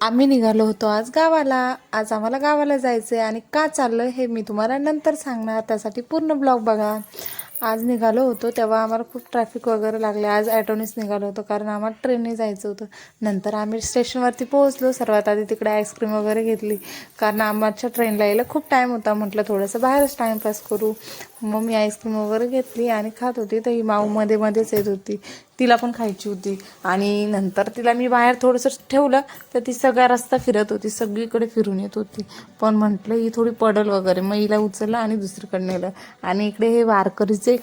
आम्ही निघालो होतो आज गावाला. आज आम्हाला गावाला जायचं आहे आणि का चाललं हे मी तुम्हाला नंतर सांगणार. त्यासाठी पूर्ण ब्लॉग बघा. आज निघालो होतो तेव्हा आम्हाला खूप ट्रॅफिक वगैरे लागले. आज ॲटोनेच निघालो होतो कारण आम्हाला ट्रेनने जायचं होतं. नंतर आम्ही स्टेशनवरती पोहोचलो. सर्वात आधी तिकडे आईस्क्रीम वगैरे घेतली. कारण आमच्या ट्रेनला यायला खूप टाईम होता. म्हटलं थोडंसं बाहेरच टाईमपास करू. मग मी आईस्क्रीम वगैरे घेतली आणि खात होती. तर ही माऊ मध्ये मध्येच येत होती. तिला पण खायची होती. आणि नंतर तिला मी बाहेर थोडंसं ठेवलं तर ती सगळा रस्ता फिरत होती. सगळीकडे फिरून येत होती. पण म्हटलं ही थोडी पडल वगैरे. मग हिला उचललं आणि दुसरीकडे नेलं. आणि इकडे हे वारकरीचे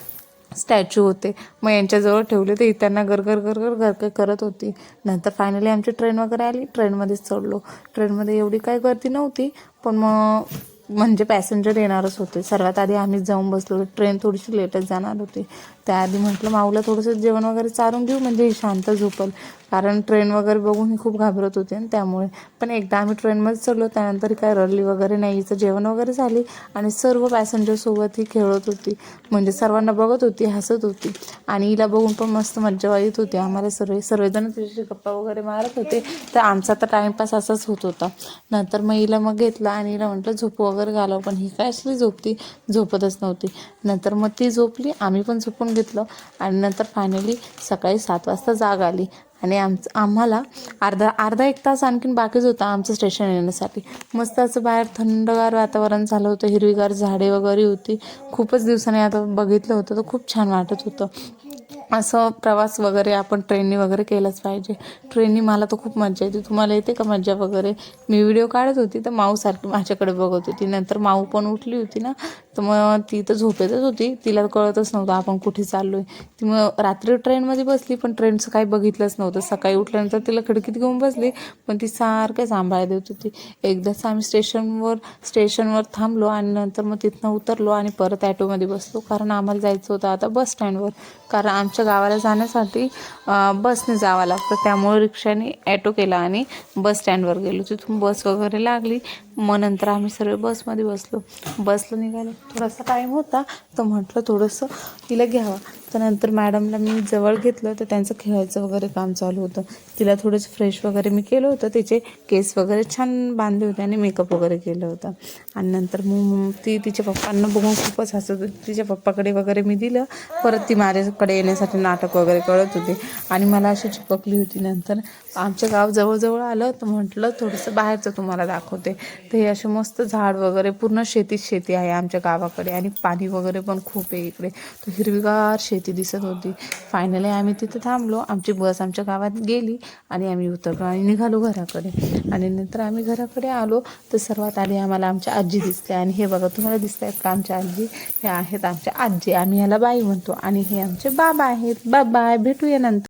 स्टॅच्यू होते. मग यांच्याजवळ ठेवले. ते त्यांना गरगर गरगर गरगर करत होती. नंतर फायनली आमची ट्रेन वगैरे आली. ट्रेनमध्येच चढलो. ट्रेनमध्ये एवढी काही गर्दी नव्हती. पण मग म्हणजे पॅसेंजर येणारच होते. सर्वात आधी आम्हीच जाऊन बसलो. ट्रेन थोडीशी लेटच जाणार होती. त्याआधी म्हटलं माऊला थोडंसं जेवण वगैरे चारून घेऊ म्हणजे ही शांत झोपल. कारण ट्रेन वगैरे बघून मी खूप घाबरत होते आणि त्यामुळे. पण एकदा आम्ही ट्रेनमध्ये चढलो त्यानंतर काय रडली वगैरे नाही इचं जेवण वगैरे झाली आणि सर्व पॅसेंजरसोबत ही खेळत होती. म्हणजे सर्वांना बघत होती हसत होती. आणि हिला बघून पण मस्त मज्जा येत होती. आम्हाला सर्व सर्वजण तिच्याशी गप्पा वगैरे मारत होते. तर आमचा तर टाईमपास असाच होत होता. नंतर मग हिला मग घेतला आणि हिला म्हटलं झोप वगैरे घालव पण ही काय असली झोपती? झोपतच नव्हती. नंतर मग ती झोपली आम्ही पण झोपून घेतलं आणि नंतर फायनली सकाळी सात वाजता जाग आली. आणि आमचं आम्हाला अर्धा अर्धा एक तास आणखीन बाकीच होता आमचं स्टेशन येण्यासाठी. मस्त असं बाहेर थंडगार वातावरण झालं होतं हिरवीगार झाडे वगैरे होती. खूपच दिवसांनी आता बघितलं होतं तर खूप छान वाटत होतं. असं प्रवास वगैरे आपण ट्रेननी वगैरे केलंच पाहिजे. ट्रेननी मला तर खूप मजा येते. तुम्हाला येते का मजा वगैरे? मी व्हिडिओ काढत होती तर माऊ सारखी माझ्याकडे बघत होती. नंतर माऊ पण उठली होती ना तर मग ती तर झोपेतच होती. तिला कळतच नव्हतं आपण कुठे चाललो आहे ती मग रात्री ट्रेनमध्ये बसली पण ट्रेनचं काही बघितलंच नव्हतं. सकाळी उठल्यानंतर तिला खिडकीत घेऊन बसली पण ती सारखं सांभाळ देत होती एकदाच आम्ही स्टेशनवर स्टेशनवर थांबलो आणि नंतर मग तिथनं उतरलो आणि परत ॲटोमध्ये बसलो. कारण आम्हाला जायचं होतं आता बस स्टँडवर. कारण आमच्या गावाला जाण्यासाठी बसने जावं लागतं. त्यामुळे रिक्षाने ॲटो केला आणि बस स्टँडवर गेलो. तिथून बस वगैरे लागली. मग नंतर आम्ही सर्व बसमध्ये बसलो. बसला निघालो. थोडासा टाईम होता तर म्हटलं थोडंसं तिला घ्यावा. तर नंतर मॅडमला मी जवळ घेतलं तर त्यांचं खेळायचं वगैरे काम चालू होतं. तिला थोडंसं फ्रेश वगैरे मी केलं होतं. तिचे केस वगैरे छान बांधले होते आणि मेकअप वगैरे केलं होतं. आणि नंतर मग ती तिच्या पप्पांना बघून खूपच हसत होती. तिच्या पप्पाकडे वगैरे मी दिलं. परत ती माझ्याकडे येण्यासाठी नाटक वगैरे करत होती. आणि मला अशी चिपकली होती नंतर. आमच्या गाव जवळजवळ आलं तर म्हटलं थोडंसं बाहेरचं तुम्हाला दाखवते. तर हे असे मस्त झाड वगैरे पूर्ण शेतीच शेती आहे आमच्या गावाकडे. आणि पाणी वगैरे पण खूप आहे इकडे. तर हिरवीगार शेती दिसत होती. फायनली आम्ही तिथे थांबलो. आमची बस आमच्या गावात गेली आणि आम्ही उतरलो आणि निघालो घराकडे. आणि नंतर आम्ही घराकडे आलो तर सर्वात आधी आम्हाला आमच्या आजी दिसते. आणि हे बघा तुम्हाला दिसत आहेत का? आमच्या आजी हे आहेत आमच्या आजी. आम्ही ह्याला बाई म्हणतो. आणि हे आमचे बाबा आहेत. बाय भेटूया नंतर.